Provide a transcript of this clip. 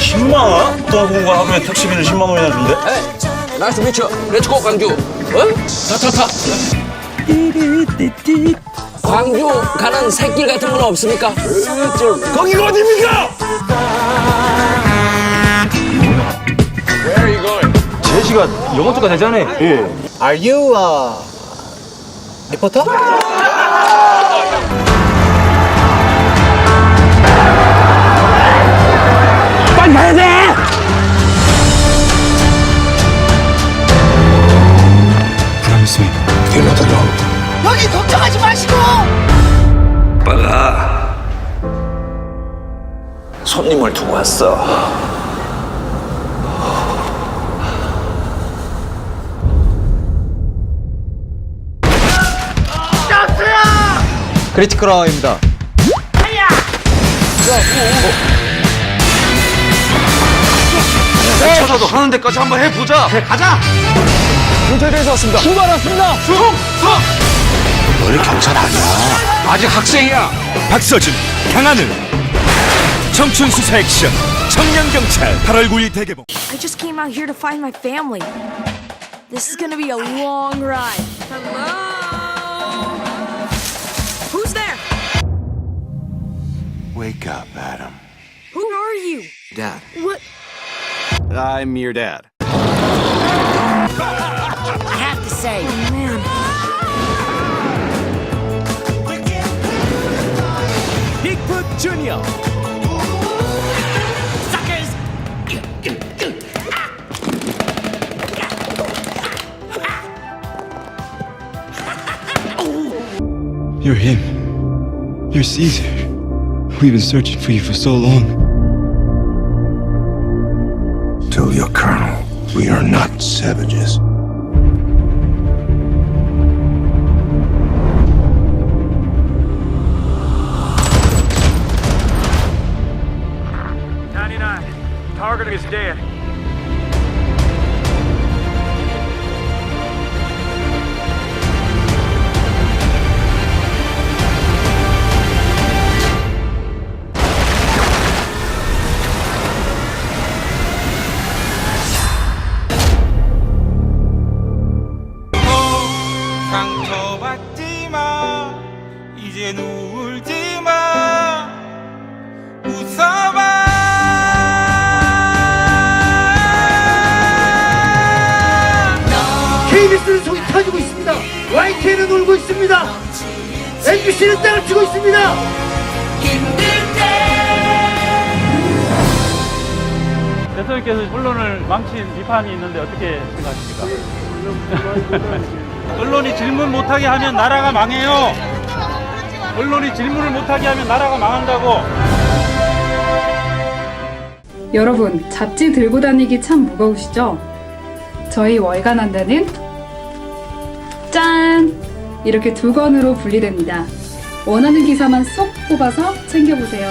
10만 원? 어떤 하루에 택시비를 10만 원이나 준대? 에이, 나이스 미쳐. 렛츠고 광주. 어? 타타타. 광주 가는 새길 같은 건 없습니까? 거기가 어딥니까? 제시가 영어 쪽가 되잖아요. Are you a reporter? 손님을 두고 왔어. 크리티컬아입니다. 쳐서도 하는 데까지 한번 해보자. 그래, 가자. 경찰대에서 왔습니다. 출발 왔습니다. 너네 경찰 아니야. 아직 학생이야. 박서준, 강하늘 청춘 수사 액션 청년경찰 8월 9일 대개봉 I just came out here to find my family. This is gonna be a long ride. Hello? Who's there? Wake up, Adam. Who are you? Dad. What? I'm your dad. I have to say, man. 빅풋 You're him. You're Caesar. We've been searching for you for so long. Tell your colonel we are not savages. Target is dead. 이제 울지 마. 웃어봐. KBS는 속이 터지고 있습니다. YTN은 울고 있습니다. MBC는 땅을 치고 있습니다. 대통령께서 언론을 망친 비판이 있는데 어떻게 생각하십니까? 언론이 질문 못하게 하면 나라가 망해요 언론이 질문을 못하게 하면 나라가 망한다고 여러분, 잡지 들고 다니기 참 무거우시죠? 저희 월간 한다는 짠! 이렇게 두 권으로 분리됩니다. 원하는 기사만 쏙 뽑아서 챙겨보세요.